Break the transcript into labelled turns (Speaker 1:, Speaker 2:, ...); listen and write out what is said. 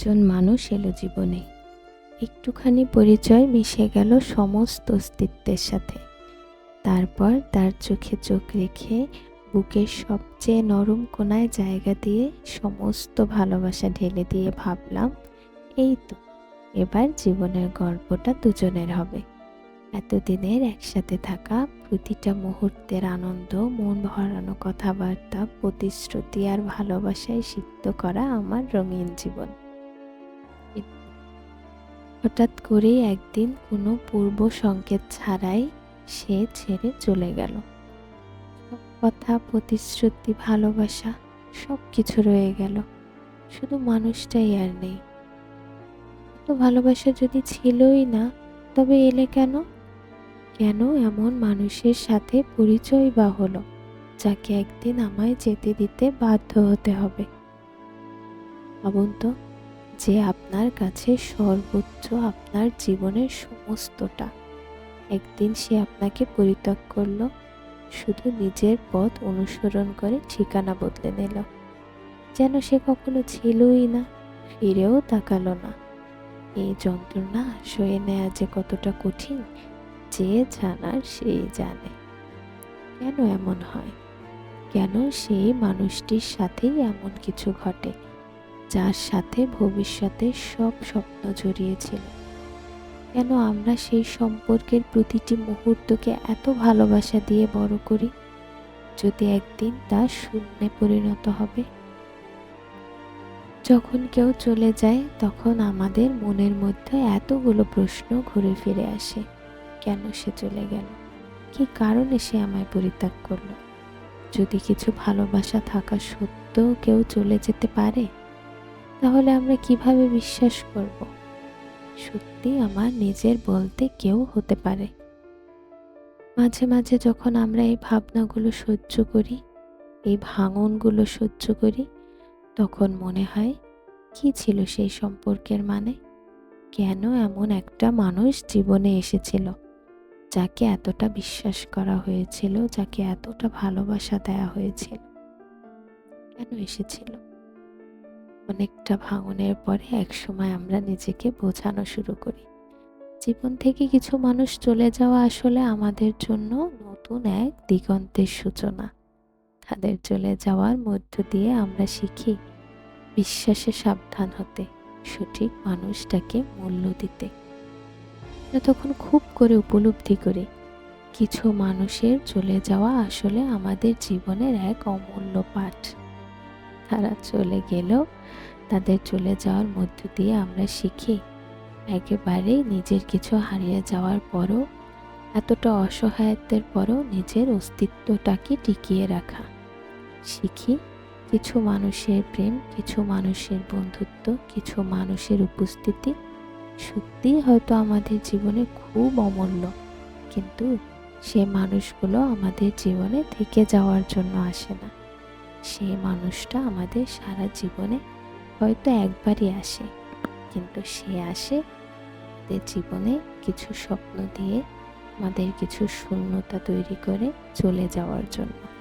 Speaker 1: একজন মানুষ এলো জীবনে। একটুখানি পরিচয় মিশে গেল সমস্ত অস্তিত্বের সাথে। তারপর তার চোখে চোখ রেখে বুকের সবচেয়ে নরম কোনায় জায়গা দিয়ে সমস্ত ভালোবাসা ঢেলে দিয়ে ভাবলাম, এই তো, এবার জীবনের গল্পটা দুজনের হবে। এতদিনের একসাথে থাকা প্রতিটা মুহূর্তের আনন্দ, মন ভরানো কথাবার্তা, প্রতিশ্রুতি আর ভালোবাসায় সিদ্ধ করা আমার রঙিন জীবন। হঠাৎ করে একদিন কোনো পূর্ব সংকেত ছাড়াই সে ছেড়ে চলে গেল। সব কথা, প্রতিশ্রুতি, ভালোবাসা সব কিছু রয়ে গেল। শুধু মানুষটাই আর নেই। তো ভালোবাসা যদি ছিলই না, তবে এলে কেন? কেন এমন মানুষের সাথে পরিচয় বা হলো, যাকে একদিন আমায় যেতে দিতে বাধ্য হতে হবে? ভাবুন তো। যে আপনার কাছে সর্বোচ্চ আপনার জীবনের সমস্তটা। একদিন সে আপনাকে পরিত্যাগ করল, শুধু নিজের পথ অনুসরণ করে ঠিকানা বদলে নিল। যেন সে কখনো ছিলই না, ফিরেও তাকালো না। এই যন্ত্রণা সয়ে নেওয়া যে কতটা কঠিন, যে জানার সেই জানে। কেন এমন হয়? কেন সেই মানুষটির সাথেই এমন কিছু ঘটে? যার সাথে ভবিষ্যতে সব স্বপ্ন জড়িয়েছিল কেন আমরা সেই সম্পর্কের প্রতিটি মুহূর্তকে এত ভালোবাসা দিয়ে বড় করি? যদি একদিন তা শূন্যে পরিণত হবে। যখন কেউ চলে যায়, তখন আমাদের মনের মধ্যে এতগুলো প্রশ্ন ঘুরে ফিরে আসে, কেন সে চলে গেল? কি কারণে সে আমায় পরিত্যাগ করল? যদি কিছু ভালোবাসা থাকা সত্ত্বেও কেউ চলে যেতে পারে? তাহলে আমরা কীভাবে বিশ্বাস করব? সত্যি আমার নিজের বলতে কেউ হতে পারে। মাঝে মাঝে যখন আমরা এই ভাবনাগুলো সহ্য করি, এই ভাঙনগুলো সহ্য করি, তখন মনে হয়, কি ছিল সেই সম্পর্কের মানে? কেন এমন একটা মানুষ জীবনে এসেছিল, যাকে এতটা বিশ্বাস করা হয়েছিল, যাকে এতটা ভালোবাসা দেয়া হয়েছিল? কেন এসেছিল? অনেকটা ভাঙনের পরে একসময় আমরা নিজেকে বোঝানো শুরু করি। জীবন থেকে কিছু মানুষ চলে যাওয়া আসলে আমাদের জন্য নতুন এক দিগন্তের সূচনা। তাদের চলে যাওয়ার মধ্য দিয়ে আমরা শিখি বিশ্বাসে সাবধান হতে, সঠিক মানুষটাকে মূল্য দিতে। আমরা তখন খুব করে উপলব্ধি করি, কিছু মানুষের চলে যাওয়া আসলে আমাদের জীবনের এক অমূল্য পাঠ। তারা চলে গেলেও তাদের চলে যাওয়ার মধ্য দিয়ে আমরা শিখি, একেবারেই নিজের কিছু হারিয়ে যাওয়ার পরও, এতটা অসহায়ত্বের পরও নিজের অস্তিত্বটাকে টিকিয়ে রাখা। শিখি, কিছু মানুষের প্রেম, কিছু মানুষের বন্ধুত্ব, কিছু মানুষের উপস্থিতি সত্যিই হয়তো আমাদের জীবনে খুব অমূল্য। কিন্তু সে মানুষগুলো আমাদের জীবনে থেকে যাওয়ার জন্য আসে না। সে মানুষটা আমাদের সারা জীবনে হয়তো একবারই আসে। কিন্তু সে আসে আমাদের জীবনে কিছু স্বপ্ন দিয়ে, আমাদের কিছু শূন্যতা তৈরি করে চলে যাওয়ার জন্য।